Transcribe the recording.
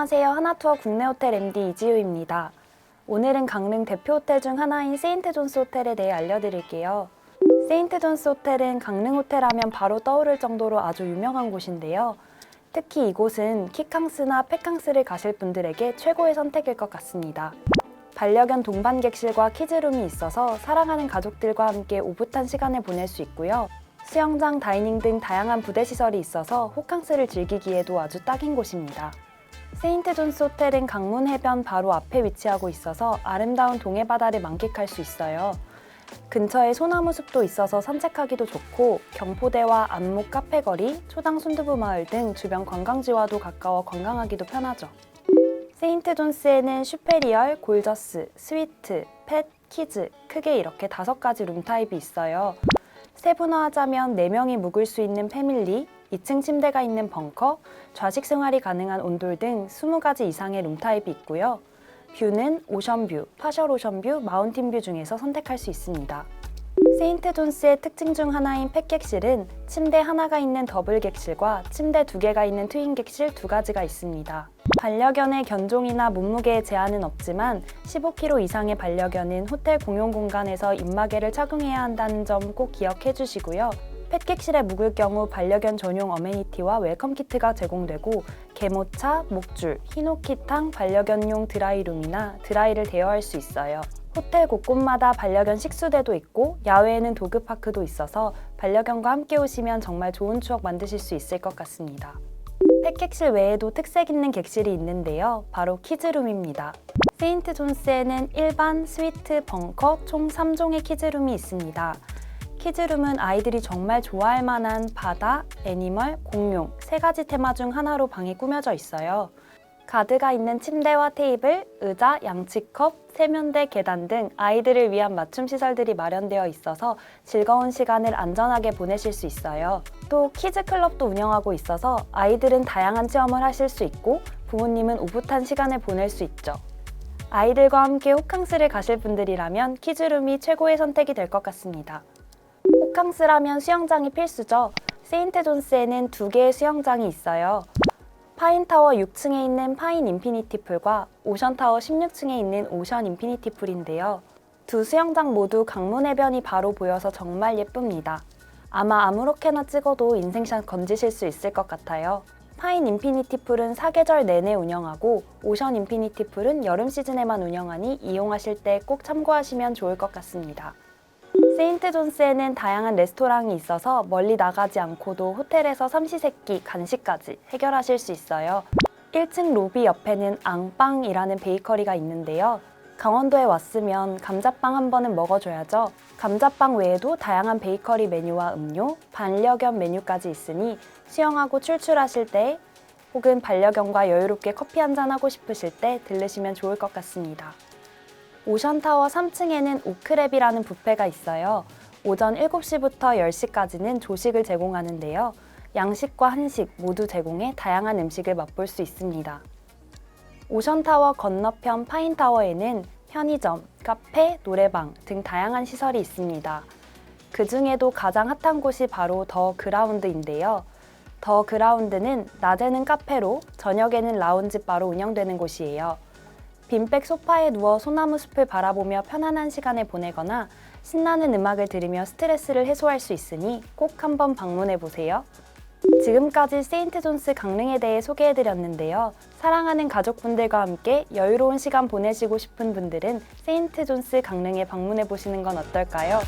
안녕하세요. 하나투어 국내 호텔 MD 이지우입니다. 오늘은 강릉 대표 호텔 중 하나인 세인트 존스 호텔에 대해 알려드릴게요. 세인트 존스 호텔은 강릉 호텔 하면 바로 떠오를 정도로 아주 유명한 곳인데요. 특히 이곳은 키캉스나 페캉스를 가실 분들에게 최고의 선택일 것 같습니다. 반려견 동반 객실과 키즈룸이 있어서 사랑하는 가족들과 함께 오붓한 시간을 보낼 수 있고요. 수영장, 다이닝 등 다양한 부대 시설이 있어서 호캉스를 즐기기에도 아주 딱인 곳입니다. 세인트 존스 호텔은 강문 해변 바로 앞에 위치하고 있어서 아름다운 동해 바다를 만끽할 수 있어요. 근처에 소나무 숲도 있어서 산책하기도 좋고 경포대와 안목 카페거리, 초당 순두부 마을 등 주변 관광지와도 가까워 관광하기도 편하죠. 세인트 존스에는 슈페리얼, 골저스, 스위트, 펫, 키즈 크게 이렇게 다섯 가지 룸 타입이 있어요. 세분화하자면 4명이 묵을 수 있는 패밀리, 2층 침대가 있는 벙커, 좌식 생활이 가능한 온돌 등 20가지 이상의 룸 타입이 있고요. 뷰는 오션뷰, 파셜 오션뷰, 마운틴뷰 중에서 선택할 수 있습니다. 세인트 존스의 특징 중 하나인 팩객실은 침대 하나가 있는 더블 객실과 침대 두 개가 있는 트윈 객실 두 가지가 있습니다. 반려견의 견종이나 몸무게에 제한은 없지만 15kg 이상의 반려견은 호텔 공용 공간에서 입마개를 착용해야 한다는 점 꼭 기억해 주시고요. 펫객실에 묵을 경우 반려견 전용 어메니티와 웰컴 키트가 제공되고 개모차, 목줄, 히노키탕, 반려견용 드라이룸이나 드라이를 대여할 수 있어요. 호텔 곳곳마다 반려견 식수대도 있고 야외에는 도그파크도 있어서 반려견과 함께 오시면 정말 좋은 추억 만드실 수 있을 것 같습니다. 펫객실 외에도 특색 있는 객실이 있는데요. 바로 키즈룸입니다. 세인트 존스에는 일반, 스위트, 벙커 총 3종의 키즈룸이 있습니다. 키즈룸은 아이들이 정말 좋아할 만한 바다, 애니멀, 공룡 세 가지 테마 중 하나로 방이 꾸며져 있어요. 가드가 있는 침대와 테이블, 의자, 양치컵, 세면대, 계단 등 아이들을 위한 맞춤 시설들이 마련되어 있어서 즐거운 시간을 안전하게 보내실 수 있어요. 또 키즈 클럽도 운영하고 있어서 아이들은 다양한 체험을 하실 수 있고 부모님은 오붓한 시간을 보낼 수 있죠. 아이들과 함께 호캉스를 가실 분들이라면 키즈룸이 최고의 선택이 될 것 같습니다. 호캉스라면 수영장이 필수죠. 세인트 존스에는 두 개의 수영장이 있어요. 파인타워 6층에 있는 파인 인피니티 풀과 오션타워 16층에 있는 오션 인피니티 풀인데요. 두 수영장 모두 강문 해변이 바로 보여서 정말 예쁩니다. 아마 아무렇게나 찍어도 인생샷 건지실 수 있을 것 같아요. 파인 인피니티 풀은 사계절 내내 운영하고 오션 인피니티 풀은 여름 시즌에만 운영하니 이용하실 때 꼭 참고하시면 좋을 것 같습니다. 세인트 존스에는 다양한 레스토랑이 있어서 멀리 나가지 않고도 호텔에서 삼시세끼 간식까지 해결하실 수 있어요. 1층 로비 옆에는 앙빵이라는 베이커리가 있는데요. 강원도에 왔으면 감자빵 한 번은 먹어줘야죠. 감자빵 외에도 다양한 베이커리 메뉴와 음료, 반려견 메뉴까지 있으니 수영하고 출출하실 때 혹은 반려견과 여유롭게 커피 한 잔 하고 싶으실 때 들르시면 좋을 것 같습니다. 오션타워 3층에는 오크랩이라는 뷔페가 있어요. 오전 7시부터 10시까지는 조식을 제공하는데요. 양식과 한식 모두 제공해 다양한 음식을 맛볼 수 있습니다. 오션타워 건너편 파인타워에는 편의점, 카페, 노래방 등 다양한 시설이 있습니다. 그 중에도 가장 핫한 곳이 바로 더 그라운드인데요. 더 그라운드는 낮에는 카페로, 저녁에는 라운지 바로 운영되는 곳이에요. 빈백 소파에 누워 소나무 숲을 바라보며 편안한 시간을 보내거나 신나는 음악을 들으며 스트레스를 해소할 수 있으니 꼭 한번 방문해 보세요. 지금까지 세인트 존스 강릉에 대해 소개해드렸는데요. 사랑하는 가족분들과 함께 여유로운 시간 보내시고 싶은 분들은 세인트 존스 강릉에 방문해 보시는 건 어떨까요?